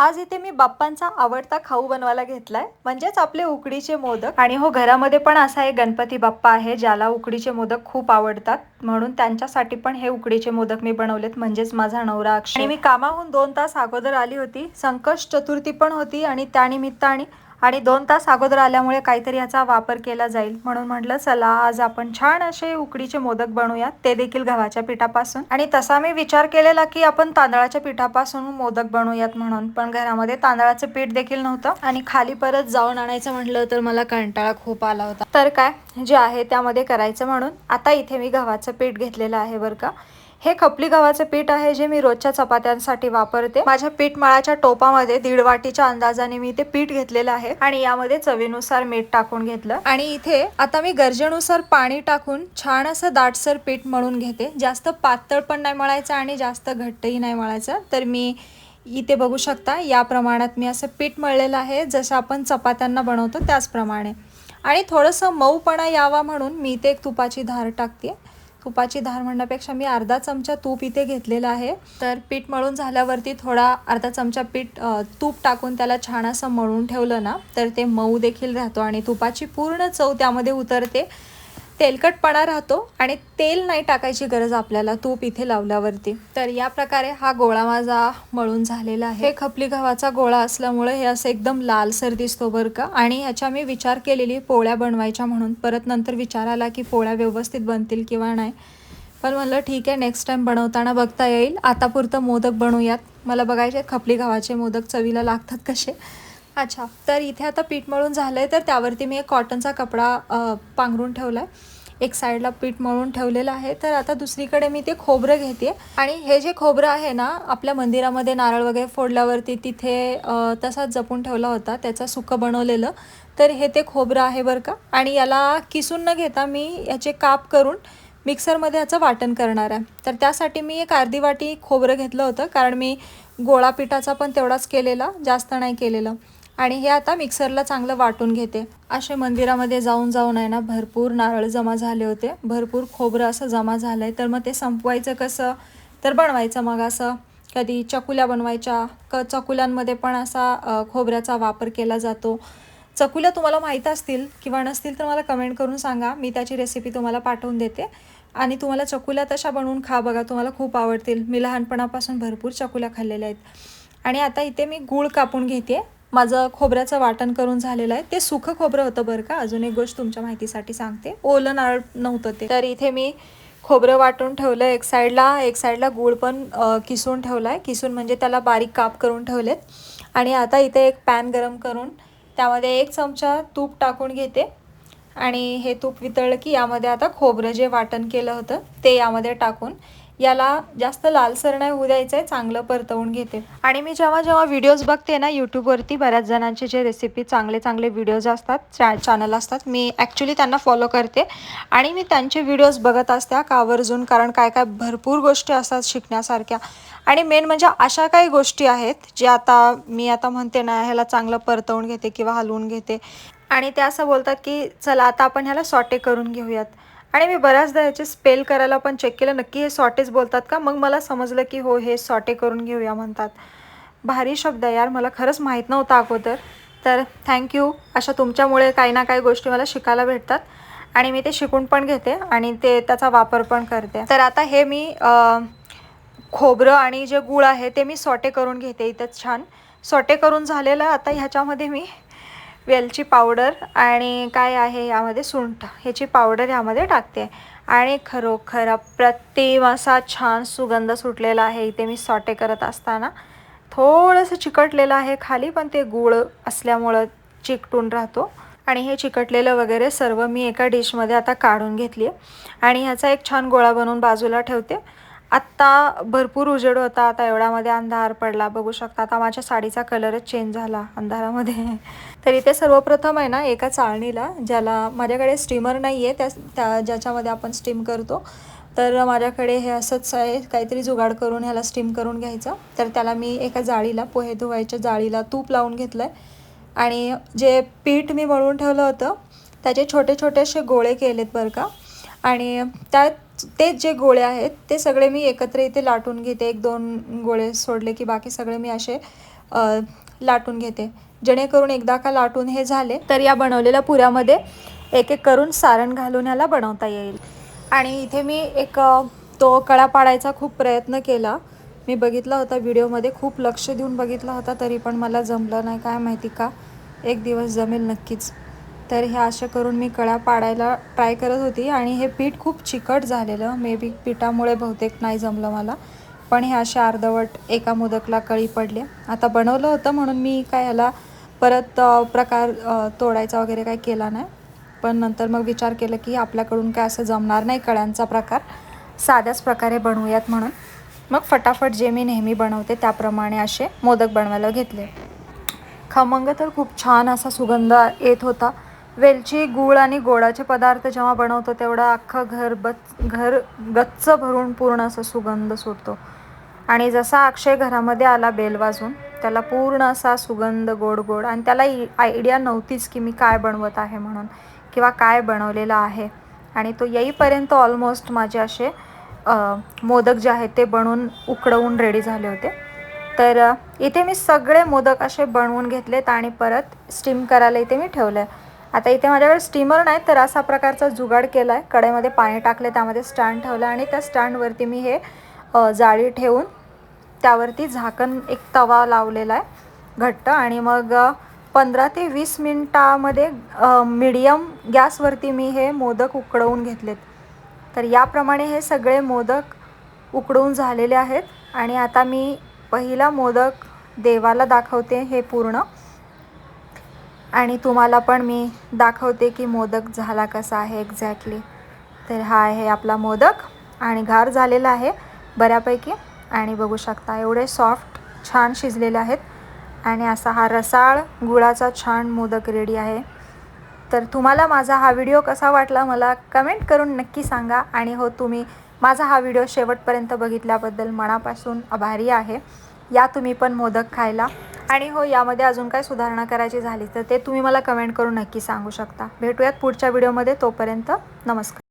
आज इथे मी बाप्पांचा आवडता खाऊ बनवायला घेतलाय. म्हणजेच आपले उकडीचे मोदक. आणि हो घरामध्ये पण असा एक गणपती बाप्पा आहे ज्याला उकडीचे मोदक खूप आवडतात. म्हणून त्यांच्यासाठी पण हे उकडीचे मोदक मी बनवलेत. म्हणजेच माझा नवरा अक्षय. आणि मी कामाहून दोन तास अगोदर आली होती. संकष्ट चतुर्थी पण होती आणि त्यानिमित्ताने आणि दोन तास अगोदर आल्यामुळे काहीतरी याचा वापर केला जाईल. म्हणून म्हटलं चला आज आपण छान असे उकडीचे मोदक बनवूयात. ते देखील गव्हाच्या पिठापासून. आणि तसा मी विचार केलेला की आपण तांदळाच्या पिठापासून मोदक बनवूयात म्हणून. पण घरामध्ये तांदळाचं पीठ देखील नव्हतं. आणि खाली परत जाऊन आणायचं म्हटलं तर मला कंटाळा खूप आला होता. तर काय जे आहे त्यामध्ये करायचं म्हणून. आता इथे मी गव्हाचं पीठ घेतलेलं आहे बरं का. हे खपली गव्हाचं पीठ आहे जे मी रोजच्या चपात्यांसाठी वापरते. माझ्या पीठ मळाच्या टोपामध्ये दीड वाटीच्या अंदाजाने मी ते पीठ घेतलेलं आहे आणि यामध्ये चवीनुसार मीठ टाकून घेतलं. आणि इथे आता मी गरजेनुसार पाणी टाकून छान असं दाटसर पीठ मळून घेते. जास्त पातळ पण नाही मळायचं आणि जास्त घट्टही नाही मळायचं. तर मी इथे बघू शकता या प्रमाणात मी असं पीठ मळलेलं आहे जसं आपण चपात्यांना बनवतो त्याचप्रमाणे. आणि थोडंसं मऊपणा यावा म्हणून मी इथे एक तुपाची धार टाकते. तुपाची धार म्हणण्यापेक्षा मी अर्धा चमचा तूप इथे घेतलेला आहे. तर पीठ मळून झाल्यावरती थोडा अर्धा चमचा पीठ तूप टाकून त्याला छान असं मळून ठेवलं ना तर ते मऊ देखील राहतो आणि तुपाची पूर्ण चव त्यामध्ये उतरते. तेलकटपणा राहतो आणि तेल नाही टाकायची गरज आपल्याला तूप इथे लावल्यावरती. तर या प्रकारे हा गोळा माझा मळून झालेला आहे. हे खपली गव्हाचा गोळा असल्यामुळे हे असं एकदम लालसर दिसतो बरं का. आणि ह्याच्या मी विचार केलेली पोळ्या बनवायच्या म्हणून. परत नंतर विचार आला की पोळ्या व्यवस्थित बनतील किंवा नाही. पण म्हणलं ठीक आहे नेक्स्ट टाईम बनवताना बघता येईल. आतापुरतं मोदक बनवूयात. मला बघायचे खपली गव्हाचे मोदक चवीला लागतात कसे. अच्छा तर इथे आता पीठ मळून झालं आहे तर त्यावरती मी एक कॉटनचा कपडा पांघरून ठेवला आहे एक साईडला पीठ मळून ठेवलेलं आहे. तर आता दुसरीकडे मी ते खोबरं घेते आणि हे जे खोबरं आहे ना आपल्या मंदिरामध्ये नारळ वगैरे फोडल्यावरती तिथे तसाच जपून ठेवला होता त्याचं सुकं बनवलेलं. तर हे ते खोबरं आहे बरं का. आणि याला किसून न घेता मी याचे काप करून मिक्सरमध्ये याचं वाटण करणार आहे. तर त्यासाठी मी एक अर्धी वाटी खोबरं घेतलं होतं कारण मी गोळा पिठाचा पण तेवढाच केलेला जास्त नाही केलेलं. आणि हे आता मिक्सरला चांगलं वाटून घेते. असे मंदिरामध्ये जाऊन जाऊन आहे ना भरपूर नारळ जमा झाले होते. भरपूर खोबरं असं जमा झालं आहे तर मग ते संपवायचं कसं? तर बनवायचं मग असं. कधी चकुल्या बनवायच्या. क चकुल्यांमध्ये पण असा खोबऱ्याचा वापर केला जातो. चकुल्या तुम्हाला माहीत असतील किंवा नसतील तर मला कमेंट करून सांगा. मी त्याची रेसिपी तुम्हाला पाठवून देते. आणि तुम्हाला चकुल्या तशा बनवून खा बघा. तुम्हाला खूप आवडतील. मी लहानपणापासून भरपूर चकुल्या खाल्लेल्या आहेत. आणि आता इथे मी गूळ कापून घेते. माझं खोबऱ्याचं वाटण करून झालेलं आहे. ते सुखं खोबरं होतं बरं का? अजून एक गोष्ट तुमच्या माहितीसाठी सांगते. ओलं नारळ नव्हतं ते. तर इथे मी खोबरं वाटून ठेवलं एक साईडला. एक साईडला गूळ पण किसून ठेवला आहे किसून म्हणजे त्याला बारीक काप करून ठेवलेत. आणि आता इथे एक पॅन गरम करून त्यामध्ये एक चमचा तूप टाकून घेते. आणि हे तूप वितळलं की यामध्ये आता खोबरं जे वाटण केलं होतं ते यामध्ये टाकून याला जास्त लालसर नाही होऊ द्यायचं आहे चांगलं परतवून घेते. आणि मी जेव्हा जेव्हा व्हिडिओज बघते ना यूट्यूबवरती बऱ्याच जणांचे जे रेसिपी चांगले चांगले व्हिडिओज असतात चॅ चॅनल असतात मी ॲक्च्युली त्यांना फॉलो करते. आणि मी त्यांचे व्हिडिओज बघत असते का आवर्जून कारण काय काय भरपूर गोष्टी असतात शिकण्यासारख्या. आणि मेन म्हणजे अशा काही गोष्टी आहेत जे आता मी आता म्हणते ना ह्याला चांगलं परतवून घेते किंवा हलवून घेते. आणि ते असं बोलतात की चला आता आपण ह्याला सॉटे करून घेऊयात. आणि मी बऱ्याचदा ह्याचे स्पेल करायला पण चेक केलं. नक्की हे सॉटेज बोलतात का? मग मला समजलं की हो हे सॉटे करून घेऊया म्हणतात. भारी शब्द आहे यार. मला खरंच माहीत नव्हतं अगोदर. तर थँक्यू अशा तुमच्यामुळे काही ना काही गोष्टी मला शिकायला भेटतात. आणि मी ते शिकून पण घेते आणि ते त्याचा वापर पण करते. तर आता हे मी खोबरं आणि जे गूळ आहे ते मी सॉटे करून घेते इथंच छान. सॉटे करून झालेलं आता ह्याच्यामध्ये मी वेलची पावडर आणि काय आहे यामध्ये सुंठ ह्याची पावडर यामध्ये टाकते. आणि खरोखर अप्रतिम असा छान सुगंध सुटलेला आहे. इथे मी सॉटे करत असताना थोडंसं चिकटलेलं आहे खाली पण ते गूळ असल्यामुळं चिकटून राहतो. आणि हे चिकटलेलं वगैरे सर्व मी एका डिशमध्ये आता काढून घेतली आहे आणि ह्याचा एक छान गोळा बनवून बाजूला ठेवते. आत्ता भरपूर उजेड होता. आता एवढ्यामध्ये अंधार पडला. बघू शकता आता माझ्या साडीचा कलरच चेंज झाला अंधारामध्ये. तर इथे सर्वप्रथम आहे ना एका चाळणीला ज्याला माझ्याकडे स्टीमर नाही आहे त्या त्या ज्याच्यामध्ये आपण स्टीम करतो. तर माझ्याकडे हे असंच आहे काहीतरी जुगाड करून ह्याला स्टीम करून घ्यायचं. तर त्याला मी एका जाळीला पोहे धुवायच्या जाळीला तूप लावून घेतलं आहे आणि जे पीठ मी मळून ठेवलं होतं त्याचे छोटे छोटे असे गोळे केलेत बरं का. आणि त्यात तेच जे गोळे आहेत ते सगळे मी एकत्र इथे लाटून घेते. एक दोन गोळे सोडले की बाकी सगळे मी असे लाटून घेते. जेणेकरून एकदा का लाटून हे झाले तर या बनवलेल्या पुऱ्यामध्ये एक एक करून सारण घालून याला बनवता येईल. आणि इथे मी एक तो कळा पाडायचा खूप प्रयत्न केला. मी बघितला होता व्हिडिओमध्ये खूप लक्ष देऊन बघितला होता तरी पण मला जमलं नाही. काय माहिती का? एक दिवस जमेल नक्कीच. तर हे अशा करून मी कळा पाडायला ट्राय करत होती आणि हे पीठ खूप चिकट झालेलं. मे बी पिठामुळे बहुतेक नाही जमलं मला. पण हे असे अर्धवट एका मोदकला कळी पडले. आता बनवलं होतं म्हणून मी काय ह्याला परत प्रकार तोडायचा वगैरे काय केला नाही. पण नंतर मग विचार केला की आपल्याकडून काय असं जमणार नाही कळ्यांचा प्रकार. साध्याच प्रकारे बनवूयात म्हणून. मग फटाफट जे मी नेहमी बनवते त्याप्रमाणे असे मोदक बनवायला घेतले. खमंग तर खूप छान असा सुगंध येत होता. वेलची गूळ आणि गोडाचे पदार्थ जेव्हा बनवतो तेवढं अख्खं घर बच घर गच्च भरून पूर्ण असं सुगंध सुटतो आणि जसा अक्षय घरामध्ये आला बेल वाजून त्याला पूर्ण असा सुगंध गोड गोड आणि त्याला आयडिया नव्हतीच की मी काय बनवत आहे म्हणून किंवा काय बनवलेलं आहे. आणि तो येईपर्यंत ऑलमोस्ट माझे असे मोदक जे आहेत ते बनवून उकडवून रेडी झाले होते. तर इथे मी सगळे मोदक असे बनवून घेतलेत आणि परत स्टीम करायला इथे मी ठेवलं आहे आता इथे माझ्याकडे स्टीमर नाही तर असा प्रकारचा जुगाड केला आहे कडेमध्ये पाणी टाकले त्यामध्ये स्टँड ठेवलं आणि त्या स्टँडवरती मी हे जाळी ठेवून त्यावरती झाकण एक तवा लावलेला आहे घट्ट. आणि मग पंधरा ते वीस मिनटामध्ये मिडियम गॅसवरती मी हे मोदक उकडवून घेतलेत. तर याप्रमाणे हे सगळे मोदक उकडवून झालेले आहेत. आणि आता मी पहिला मोदक देवाला दाखवते हे पूर्ण. आणि तुम्हाला पण मी दाखवते की मोदक झाला कसा आहे एक्झॅक्टली तर हा आहे आपला मोदक आणि घार झालेला आहे बऱ्यापैकी. आणि बघू शकता एवढे सॉफ्ट छान शिजलेले आहेत. आणि असा हा रसाळ गुळाचा छान मोदक रेडी आहे. तर तुम्हाला माझा हा व्हिडिओ कसा वाटला मला कमेंट करून नक्की सांगा. आणि हो तुम्ही माझा हा व्हिडिओ शेवटपर्यंत बघितल्याबद्दल मनापासून आभारी आहे. या तुम्ही पण मोदक खायला. आणि हो यामध्ये अजून काय सुधारणा करायची झाली तर ते तुम्ही मला कमेंट करून नक्की सांगू शकता. भेटूयात पुढच्या व्हिडिओमध्ये तोपर्यंत नमस्कार.